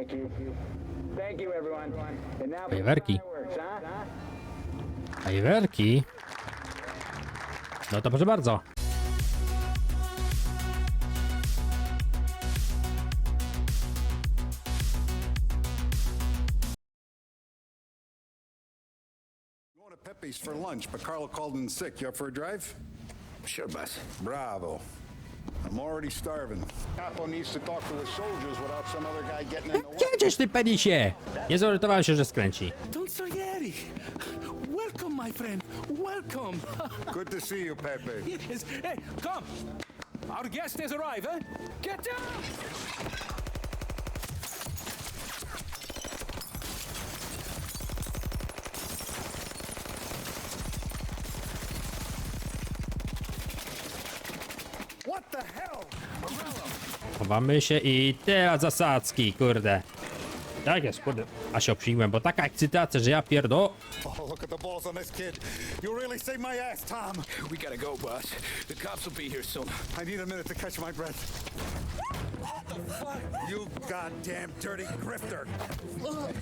Thank you. Thank you, everyone. And now for the Fajerwerki. fireworks, huh? Fajerwerki. No to proszę bardzo. Going to Pepe's for lunch, but Carlo called in sick. You up for a drive? Sure, boss. Bravo. I'm already starving. Capo needs to talk to his soldiers without some other guy getting in the way. Jedziesz ty penisie! Nie zorientowałem się, że skręci. Don Salieri! Welcome, my friend. Welcome. Good to see you, Pepe. yes. Hey, come. Our guest has arrived, eh? Get down! What the hell? Chowamy się i teraz zasadzki, kurde. Tak jest, kurde. A się obśniłem, bo taka ekscytacja, że ja pierdo... Oh, look at the balls on this kid. You really saved my ass, Tom. We gotta go, boss. The cops will be here soon. I need a minute to catch my breath. You goddamn dirty grifter.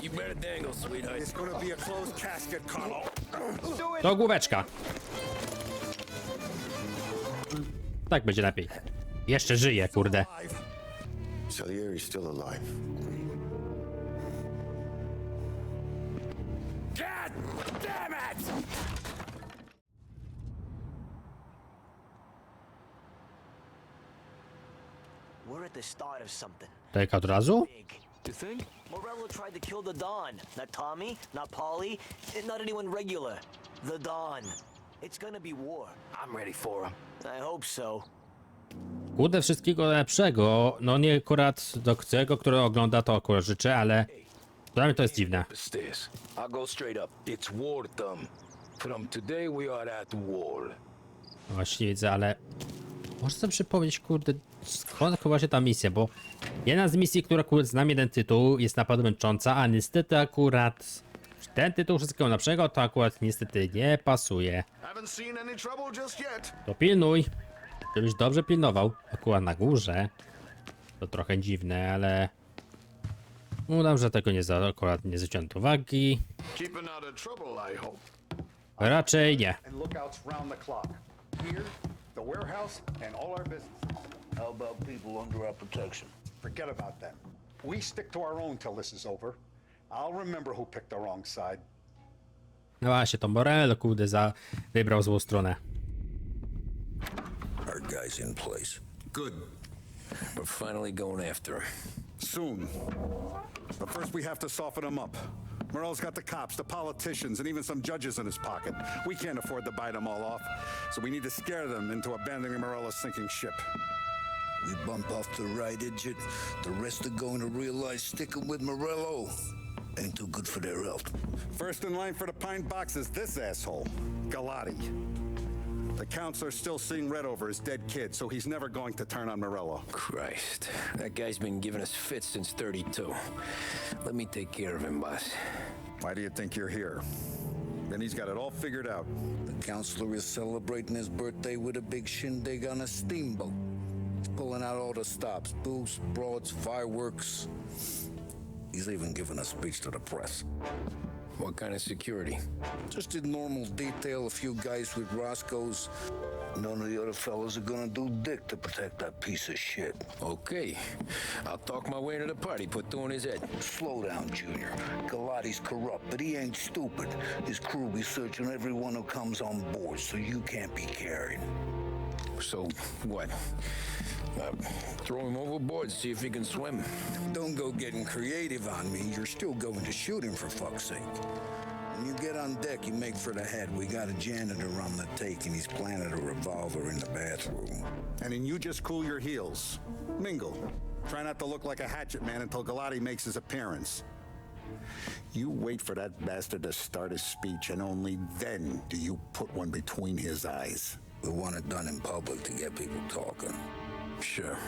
You better dangle, sweetheart. It's gonna be a closed casket, Carlo. To główeczka. Tak będzie lepiej. Jeszcze żyje, kurde. Five. Salieri's still alive. God damn it! We're at the start of something Tak od razu? big. You think? Morello tried to kill the Don. Not Tommy, not Polly, and not anyone regular. The Don. It's gonna be war. I'm ready for him. I hope so. Kurde, wszystkiego lepszego. No nie akurat do tego, który ogląda, to akurat życzę, ale dla mnie to jest dziwne. The stairs. I'll go straight up. It's war, Thumb. From today, we are at war. Właśnie widzę, ale może sobie przypomnieć, kurde, skąd chyba się ta misja, bo jedna z misji, która akurat znam jeden tytuł, jest naprawdę męcząca, a niestety akurat ten tytuł wszystkiego lepszego to akurat niestety nie pasuje. Haven't seen any trouble just yet. To pilnuj, żebyś dobrze pilnował. Akurat na górze. To trochę dziwne, ale... Udam, że tego nie za, akurat nie zwróciłem uwagi. Raczej nie. Forget about them. We stick to our own till this is over. I'll remember who picked the wrong side. No właśnie, to Morello, kurde, za... wybrał złą stronę. Our guy's in place. Good. We're finally going after him. Soon. But first, we have to soften him up. Morello's got the cops, the politicians, and even some judges in his pocket. We can't afford to bite them all off, so we need to scare them into abandoning Morello's sinking ship. We bump off the right idiot. The rest are going to realize sticking with Morello ain't too good for their health. First in line for the pine box is this asshole, Galati. The counselor's still seeing red over his dead kid, so he's never going to turn on Morello. Christ. That guy's been giving us fits since 32. Let me take care of him, boss. Why do you think you're here? Then he's got it all figured out. The counselor is celebrating his birthday with a big shindig on a steamboat. He's pulling out all the stops booze, broads, fireworks. He's even giving a speech to the press. What kind of security? Just in normal detail, a few guys with Roscoe's. None of the other fellas are gonna do dick to protect that piece of shit. Okay. I'll talk my way into the party, put two in his head. Slow down, Junior. Galati's corrupt, but he ain't stupid. His crew be searching everyone who comes on board, so you can't be carried. So, what? Uh, throw him overboard, see if he can swim. Don't go getting creative on me. You're still going to shoot him, for fuck's sake. When you get on deck, you make for the head. We got a janitor on the take, and he's planted a revolver in the bathroom. And then you just cool your heels. Mingle. Try not to look like a hatchet man until Galati makes his appearance. You wait for that bastard to start his speech, and only then do you put one between his eyes. We want it done in public to get people talking. Sure.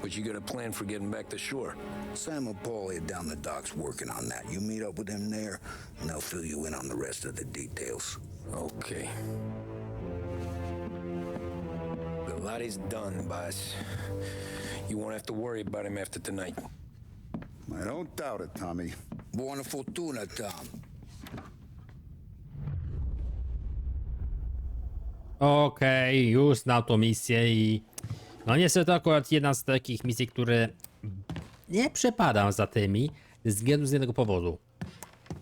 But you got a plan for getting back to shore? Sam and Paulie are down the docks working on that. You meet up with them there, and they'll fill you in on the rest of the details. Okay. The lot is done, boss. You won't have to worry about him after tonight. I don't Don't doubt it, Tommy. Buona fortuna, Tom. Okej, już znam tą misję i... No niestety to akurat jedna z takich misji, które nie przepadam za tymi z jednego powodu.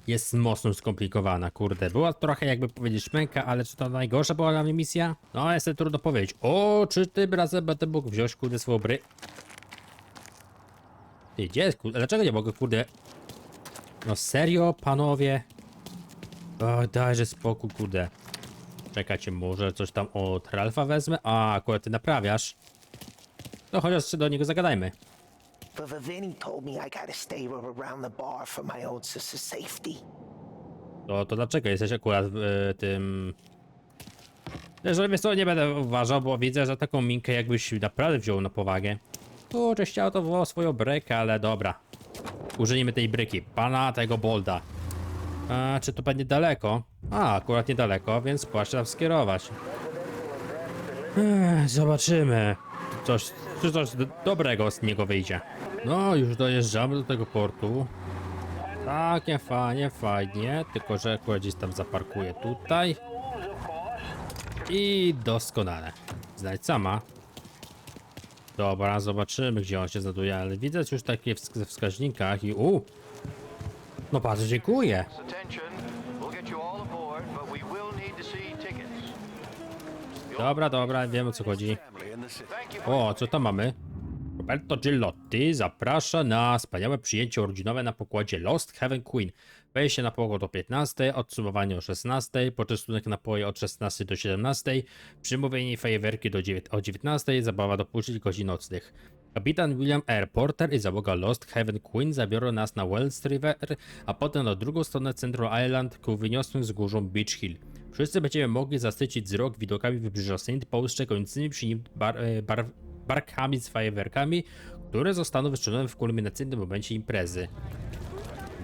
Jest mocno skomplikowana, kurde. Była trochę jakby powiedzieć szmęka, ale czy to najgorsza była dla mnie misja? No jest trudno powiedzieć. O, czy tym razem będę mógł wziąć kurde swoje bry? Ty, gdzie jest kurde? Dlaczego nie mogę kurde? No serio, panowie? O, dajże spokój, kurde. Czekajcie, może coś tam od Ralfa wezmę? A, akurat ty naprawiasz. No chociaż do niego zagadajmy. But Vivini told me I gotta stay around the bar for my own s- s- safety. To, to dlaczego jesteś akurat w e, tym... Jeżeli wiesz co, nie będę uważał, bo widzę, że taką minkę jakbyś naprawdę wziął na powagę. Kurczę, chciał to było swoją brekę, ale dobra. Użyjmy tej bryki, pana tego bolda. A, czy to będzie daleko? A, akurat niedaleko, więc płaszcz tam skierować. Ech, zobaczymy. Coś, czy coś do- dobrego z niego wyjdzie. No, już dojeżdżamy do tego portu. Takie fajnie, fajnie, tylko że akurat gdzieś tam zaparkuję tutaj. I doskonale. Znajdź sama. Dobra, zobaczymy gdzie on się znajduje, ale widzę już takie w wskaźnikach i u. No bardzo dziękuję. Dobra, dobra, wiem o co chodzi. O, co tam mamy? Roberto Gillotti zaprasza na wspaniałe przyjęcie urodzinowe na pokładzie Lost Heaven Queen. Wejście na pokład o 15, odsumowanie o 16, poczęstunek napoje od 16 do 17, przymówienie i fajerwerki do dziewię- o 19, zabawa do późnych godzin nocnych. Kapitan William R. Porter i załoga Lost Heaven Queen zabiorą nas na Wells River, a potem na drugą stronę Central Island ku wyniosłym wzgórzom Beach Hill. Wszyscy będziemy mogli zasycić wzrok widokami wybrzeża St. Paul z czekającymi przy nim bar, e, bar, barkami z fajerwerkami, które zostaną wystrzelone w kulminacyjnym momencie imprezy.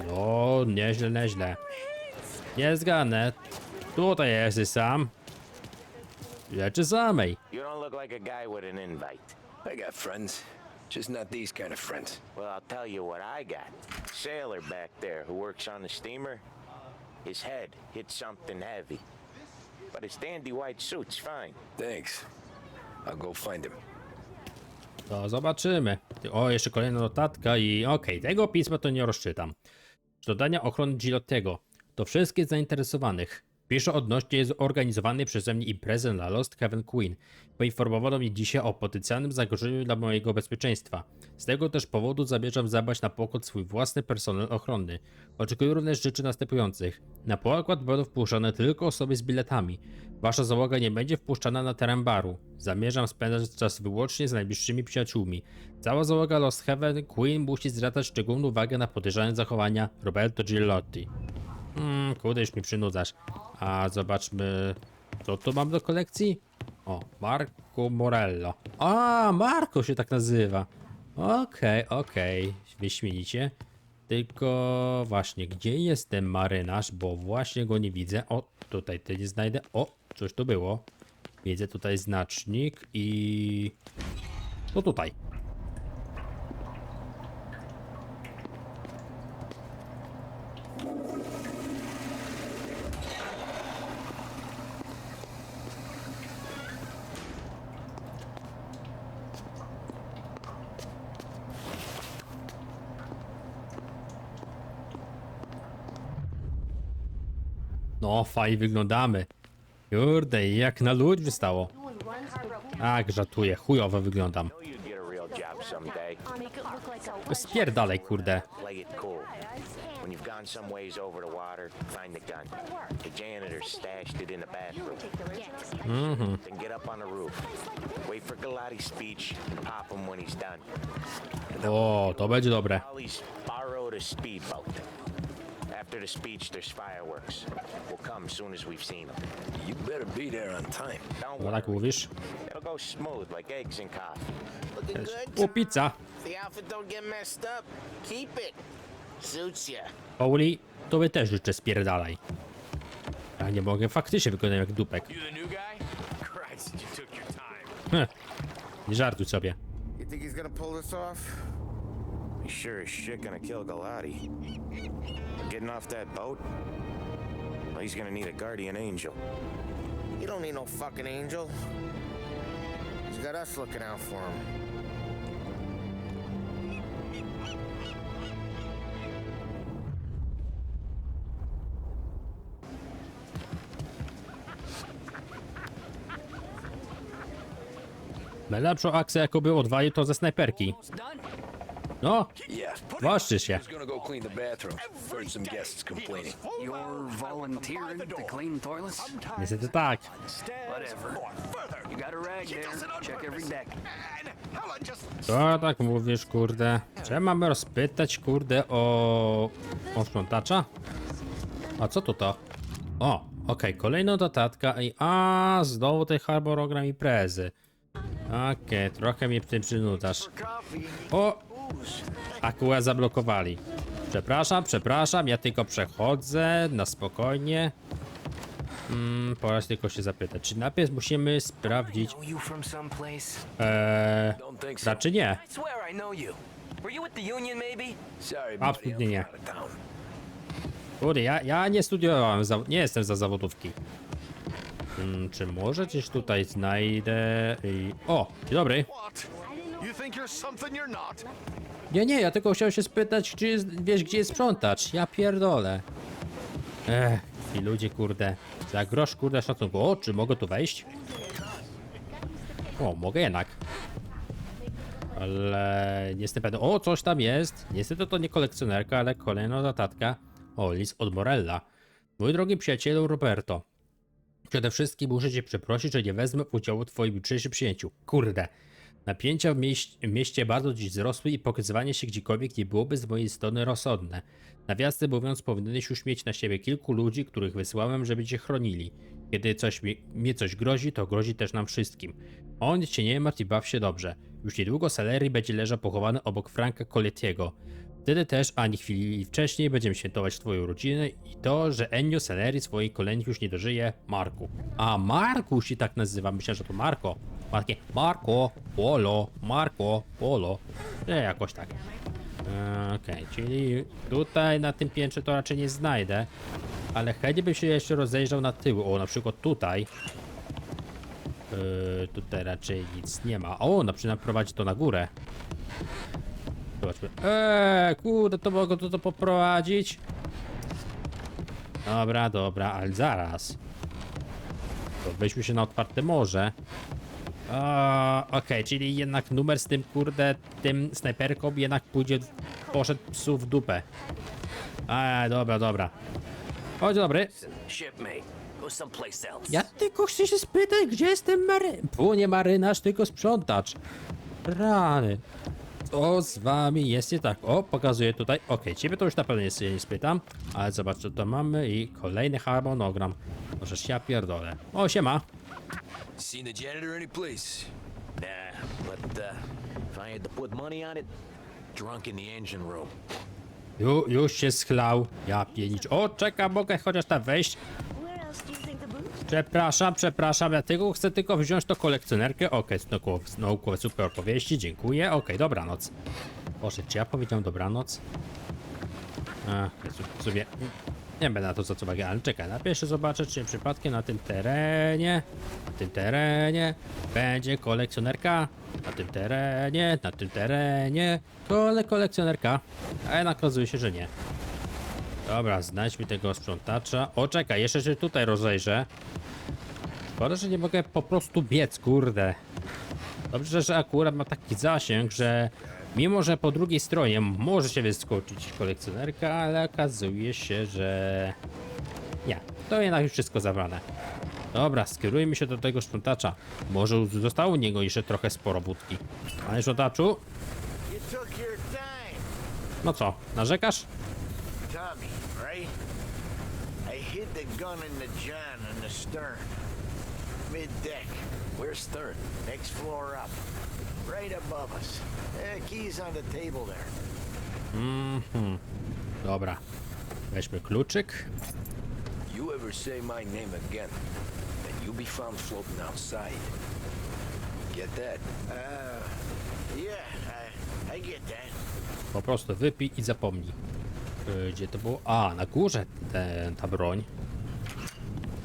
No, nieźle, nieźle. Nie zgadnę. Tutaj jesteś sam. Rzeczy samej. You don't look like a guy with an invite. I got friends, just not these kind of friends. Well, I'll tell you what I got. Sailor back there who works on the steamer. His head hit something heavy. But his dandy white suit's fine. Thanks. I'll go find him. To zobaczymy. O, jeszcze kolejna notatka i okej, tego pisma to nie rozczytam. Dodania ochrony Gilottiego. Do wszystkich zainteresowanych. Piszę odnośnie zorganizowanej przeze mnie imprezy na Lost Heaven Queen. Poinformowano mnie dzisiaj o potencjalnym zagrożeniu dla mojego bezpieczeństwa. Z tego też powodu zamierzam zabrać na pokład swój własny personel ochronny. Oczekuję również rzeczy następujących. Na pokład będą wpuszczane tylko osoby z biletami. Wasza załoga nie będzie wpuszczana na teren baru. Zamierzam spędzać czas wyłącznie z najbliższymi przyjaciółmi. Cała załoga Lost Heaven Queen musi zwracać szczególną uwagę na podejrzane zachowania Roberto Gillotti. Hmm, kurde, już mi przynudzasz. A zobaczmy, co tu mam do kolekcji? O, Marco Morello. A, Marco się tak nazywa. Okej, okej, wyśmienicie. Tylko właśnie, gdzie jest ten marynarz? Bo właśnie go nie widzę. O, tutaj ty nie znajdę. O, coś tu było. Widzę tutaj znacznik i... No tutaj. No, fajnie wyglądamy. Kurde, jak na ludzi wystało. Tak, żartuję, chujowo wyglądam. Spierdalej, kurde. When done. O, to będzie dobre. After the speech, there's fireworks. We'll come soon as we've seen them. You better be there on time. Don't No worry, tak mówisz? it'll go smooth like eggs and coffee. Looking good? O, pizza. The outfit don't get messed up. Keep it. Suits ya. Pauli, to by też życzę spierdalaj. Ja nie mogę, faktycznie wyglądam jak dupek. You the new guy? Christ, you took your time. Heh, nie żartuj sobie. You think he's gonna pull this off? He's sure as shit gonna kill Galati. Getting off that boat? Well, he's gonna need a guardian angel. You don't need no fucking angel. He's got us looking out for him. Najlepszą akcję, jaką był odwalił, to ze snajperki. No, właszczy się. Who's gonna go clean the bathroom? Heard some guests complaining. You're volunteering to clean toilets? Niestety tak. Whatever. You got a rag there. Check every deck. To tak mówisz, kurde. Czy ja mamy rozpytać, kurde, o... o sprzątacza? A co to to? O, okej, kolejna notatka i... A, znowu ten harborogram imprezy. Okej, trochę mnie w tym przynudzasz. O! Akurat zablokowali. Przepraszam, przepraszam, ja tylko przechodzę na spokojnie. Mm, pora tylko się zapytać, czy najpierw musimy sprawdzić... Eee, raczej nie. Absolutnie nie. Kurde, ja, ja nie studiowałem, za, nie jestem za zawodówki. Hmm, czy może gdzieś tutaj znajdę i... O, dzień dobry. Nie, nie, ja tylko chciałem się spytać, czy jest, wiesz, gdzie jest sprzątacz. Ja pierdolę. Ech, ci ludzie, kurde. Za grosz, kurde, szacunku. O, czy mogę tu wejść? O, mogę jednak. Ale nie jestem pewien. O, coś tam jest. Niestety to nie kolekcjonerka, ale kolejna notatka. O, list od Morella. Mój drogi przyjacielu Roberto. Przede wszystkim muszę cię przeprosić, że nie wezmę udziału w twoim jutrzejszym przyjęciu. Kurde. Napięcia w, mieś w mieście bardzo dziś wzrosły i pokazywanie się gdziekolwiek nie byłoby z mojej strony rozsądne. Nawiasem mówiąc, powinieneś już mieć na siebie kilku ludzi, których wysłałem, żeby cię chronili. Kiedy coś mi, mnie coś grozi, to grozi też nam wszystkim. On cię nie martw i baw się dobrze. Już niedługo Salery będzie leżał pochowany obok Franka Coletiego. Wtedy też, ani chwili wcześniej, będziemy świętować twoją rodzinę i to, że Ennio Saleri swojej kolędzi już nie dożyje, Marku. A Marku się tak nazywa, myślę, że to Marko. Ma takie Marco, Polo, Marco, Polo. Nie, jakoś tak. Okej, czyli tutaj na tym piętrze to raczej nie znajdę, ale chętnie bym się jeszcze rozejrzał na tył. O, na przykład tutaj. Eee, tutaj raczej nic nie ma. O, na przykład prowadzi to na górę. Zobaczmy. Eee, kurde, to mogę to, to poprowadzić? Dobra, dobra, ale zaraz. To weźmy się na otwarte morze. Okej, czyli jednak numer z tym, kurde, tym snajperką jednak pójdzie, poszedł psu w dupę. Eee, dobra, dobra. Dzień dobry. Ja tylko chcę się spytać, gdzie jest ten mary... Pu, nie marynarz, tylko sprzątacz. Rany. Co z wami jest nie tak? O, pokazuję tutaj. Okej, ciebie to już na pewno nie, nie spytam, ale zobacz co to mamy i kolejny harmonogram. Możesz ja pierdolę. O, siema. Seen the janitor any place? Nah, but uh, if I had to put money on it, drunk in the engine room. Ju, już się schlał. Ja pienić. O, czekam, mogę chociaż tam wejść. Przepraszam, przepraszam, ja tylko chcę tylko wziąć to kolekcjonerkę. Okej, okay, naukowe super opowieści, dziękuję. Okej, dobranoc. Boże, czy ja powiedziałem dobranoc? A, Jezu, sobie... Nie będę na to zwracał uwagi, ale czekaj, najpierw jeszcze zobaczę, czy przypadkiem na tym terenie, na tym terenie będzie kolekcjonerka, na tym terenie, na tym terenie, kole kolekcjonerka, a jednak okazuje się, że nie. Dobra, znajdźmy tego sprzątacza. O, czekaj, jeszcze się tutaj rozejrzę. Szkoda, że nie mogę po prostu biec, kurde. Dobrze, że akurat ma taki zasięg, że mimo, że po drugiej stronie może się wyskoczyć kolekcjonerka, ale okazuje się, że nie. To jednak już wszystko zabrane. Dobra, skierujmy się do tego sprzątacza. Może zostało u niego jeszcze trochę sporo wódki. Your time, No co, narzekasz? Tommy, right? I hid the gun in the John in the stern. Mid deck. Where's Stern? Next floor up. Right above us. Eh, keys on the table there. Mhm. Dobra. Weźmy kluczyk. You ever say my name again, and you'll be found floating outside. Get that? Uh, yeah, I, I get that. Po prostu wypij i zapomnij. Yy, Gdzie to było? A, na górze ten, ta broń.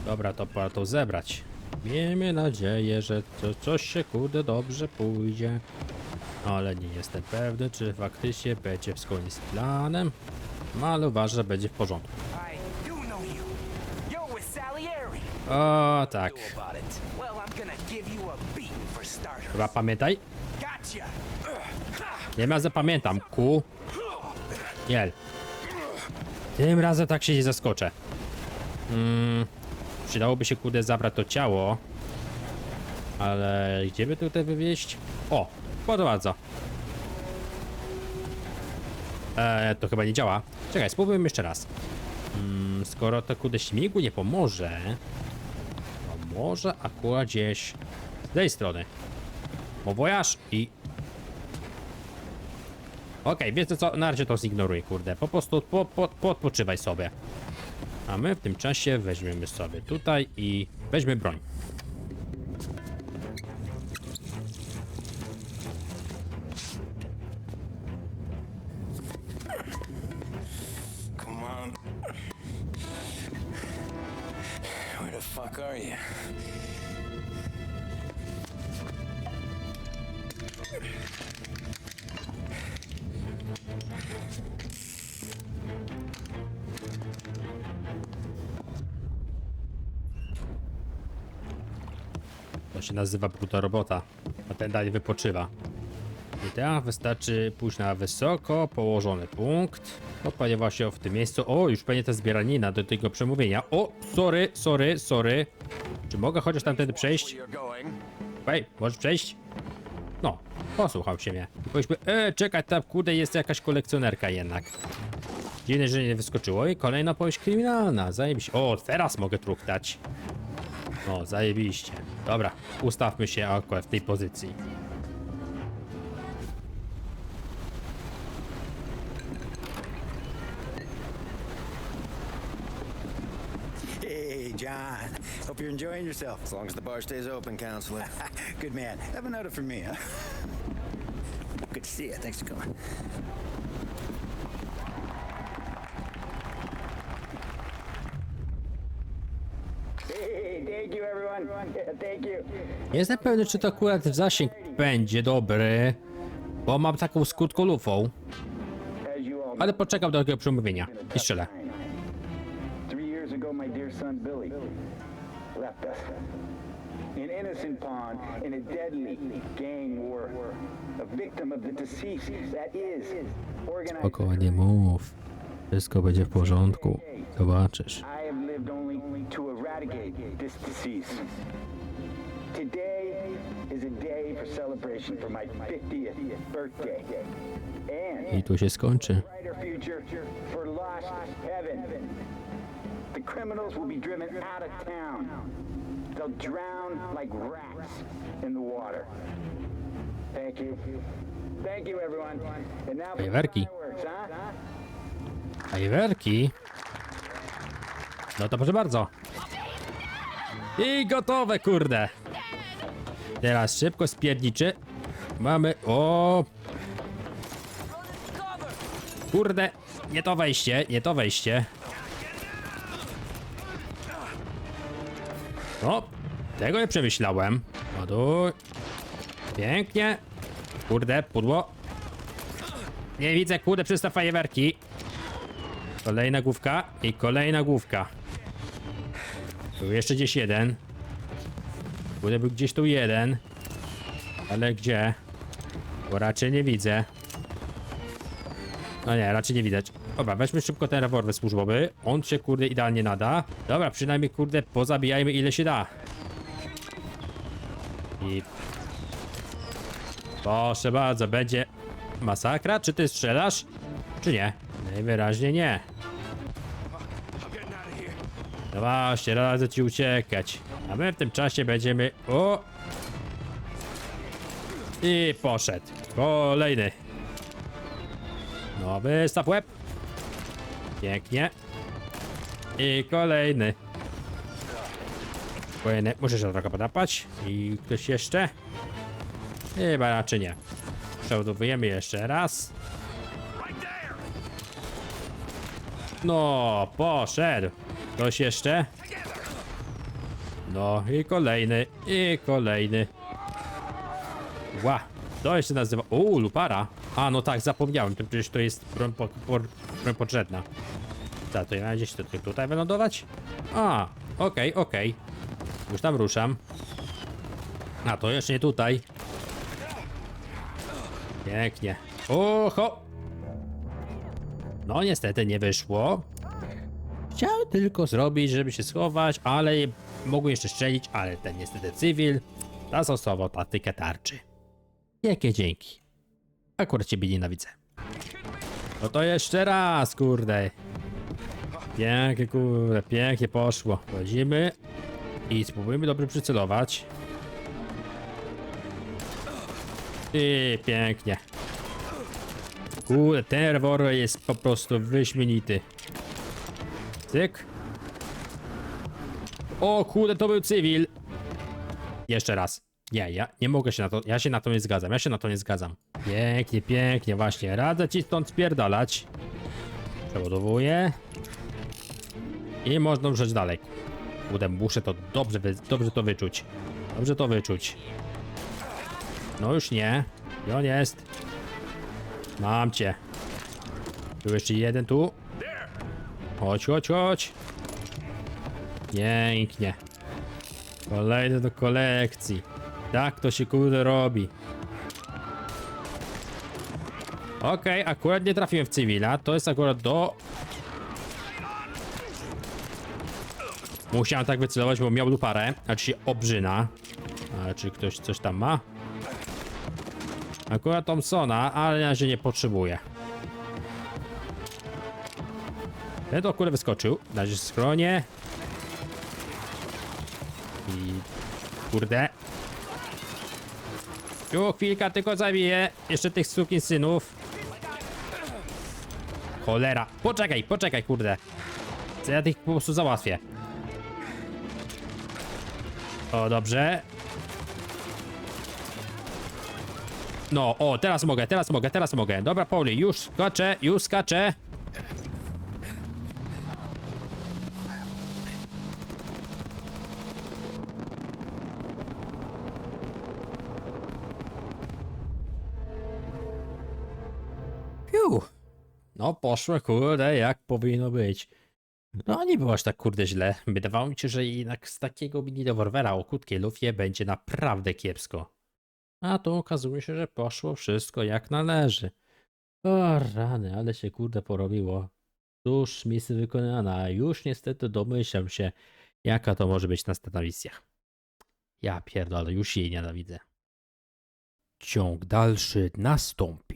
Dobra, to pora to zebrać. Miejmy nadzieję, że to coś się kurde dobrze pójdzie. Ale nie jestem pewny, czy faktycznie będzie zgodnie z planem. No ale uważam, że będzie w porządku. O, tak. Chyba pamiętaj. Nie ma zapamiętam. Ku. Jel. Tym razem tak się nie zaskoczę. Mm, przydałoby się kurde zabrać to ciało. Ale gdzie by tutaj wywieźć? O, podoba Eee, to chyba nie działa. Czekaj, spróbujmy jeszcze raz. Mm, skoro to kurde śmigło nie pomoże, to może akurat gdzieś z tej strony. Bo i Okej, wiecie co, na razie to zignoruję, kurde. Po prostu po, po, poodpoczywaj sobie. A my w tym czasie weźmiemy sobie tutaj i weźmy broń. Nazywa bruta robota. A ten dalej wypoczywa. I teraz wystarczy pójść na wysoko położony punkt. No ponieważ się w tym miejscu. O, już pewnie ta zbieranina do tego przemówienia. O, sorry, sorry, sorry. Czy mogę chociaż tamtędy przejść? You're going. Ej, możesz przejść? No, posłuchał się mnie. Powiedzmy, e, czekaj, tam kurde jest jakaś kolekcjonerka jednak. Dziwne, że nie wyskoczyło. I kolejna opowieść kryminalna. Zajebiście. O, teraz mogę truchtać. No, zajebiście. Dobra, ustawmy się akurat w tej pozycji. Hey, John. Hope you're enjoying yourself. As long as the bar stays open, counselor. Good man. Have another for me, huh? Good to see you. Thanks for coming. Nie jestem pewny, czy to akurat zasięg będzie dobry, bo mam taką all know, Ale poczekam do takiego przemówienia i strzelę. In Innocent Pond, in a deadly gang war. A victim of the deceased, that is, organized. Spokojnie mów. Wszystko będzie w porządku. Zobaczysz. Eradicate this disease. Today is a day for celebration for my 50th birthday. And I tu się skończy. for lost heaven. The criminals will be driven out of town. They'll drown like rats in the water. Thank you. Thank you, everyone. And now for Fajerwerki. fireworks, huh? Fajerwerki? No to proszę bardzo. I gotowe, kurde. Teraz szybko spierniczy. Mamy... O! Kurde, nie to wejście, nie to wejście. No, tego nie przemyślałem. Ładuj. Pięknie. Kurde, pudło. Nie widzę, kurde, przez te fajerwerki. Kolejna główka i kolejna główka. Był jeszcze gdzieś jeden. Kurde, był gdzieś tu jeden. Ale gdzie? Bo raczej nie widzę. No nie, raczej nie widać. Dobra, weźmy szybko ten rewolwer służbowy. On się kurde idealnie nada. Dobra, przynajmniej kurde pozabijajmy ile się da. I... Proszę bardzo, będzie masakra? Czy ty strzelasz? Czy nie? Najwyraźniej nie. No właśnie, radzę ci uciekać. A my w tym czasie będziemy... O! I poszedł. Kolejny. No, wystaw łeb. Pięknie. I kolejny. Kolejny. Muszę się trochę podapać. I ktoś jeszcze? Chyba raczej nie. Przeładowujemy jeszcze raz. No, poszedł. Ktoś jeszcze? No i kolejny, i kolejny. Ła, to jeszcze nazywa... Uuu, lupara. A, no tak, zapomniałem, to przecież to jest broń, po, po, broń to ja gdzieś tutaj, tutaj wylądować? A, okej, okej. Już tam ruszam. A, to jeszcze nie tutaj. Pięknie. Oho! No niestety nie wyszło. Chciałem tylko zrobić, żeby się schować, ale mogłem jeszcze strzelić, ale ten niestety cywil zastosował taktykę tarczy. Jakie dzięki. Akurat ciebie nienawidzę. No to jeszcze raz, kurde. Pięknie, kurde, pięknie poszło. Wchodzimy i spróbujemy dobrze przycelować. I pięknie. Kurde, rewolwer jest po prostu wyśmienity. Cyk. O kurde, to był cywil. Jeszcze raz. Nie, ja nie mogę się na to, ja się na to nie zgadzam, ja się na to nie zgadzam. Pięknie, pięknie, właśnie. Radzę ci stąd spierdalać. Przeładowuję. I można ruszać dalej. Kurde, muszę to dobrze, dobrze to wyczuć. Dobrze to wyczuć. No już nie. Gdzie on jest? Mam cię. Tu jeszcze jeden tu. Chodź, chodź, chodź. Pięknie. Kolejny do kolekcji. Tak to się kurde robi. Okej, akurat nie trafiłem w cywila. To jest akurat do... Musiałem tak wycelować, bo miał luparę. Znaczy się obrzyna. Ale czy ktoś coś tam ma? Akurat Thompsona, ale na razie nie potrzebuję. Ten to akurat wyskoczył. Na razie schronie. I... Kurde. Tu chwilka tylko zabiję. Jeszcze tych synów. Cholera. Poczekaj, poczekaj, kurde. Co ja tych po prostu załatwię. O, dobrze. No, o, teraz mogę, teraz mogę, teraz mogę. Dobra, Pauli, już skaczę, już skaczę. No, poszło, kurde, jak powinno być. No, nie było aż tak, kurde, źle. Wydawało mi się, że jednak z takiego mini rewolwera o krótkiej lufie będzie naprawdę kiepsko. A tu okazuje się, że poszło wszystko jak należy. O rany, ale się kurde porobiło. Cóż, misja wykonana, już niestety domyślam się, jaka to może być następna misja. Ja pierdolę, już jej nienawidzę. Ciąg dalszy nastąpi.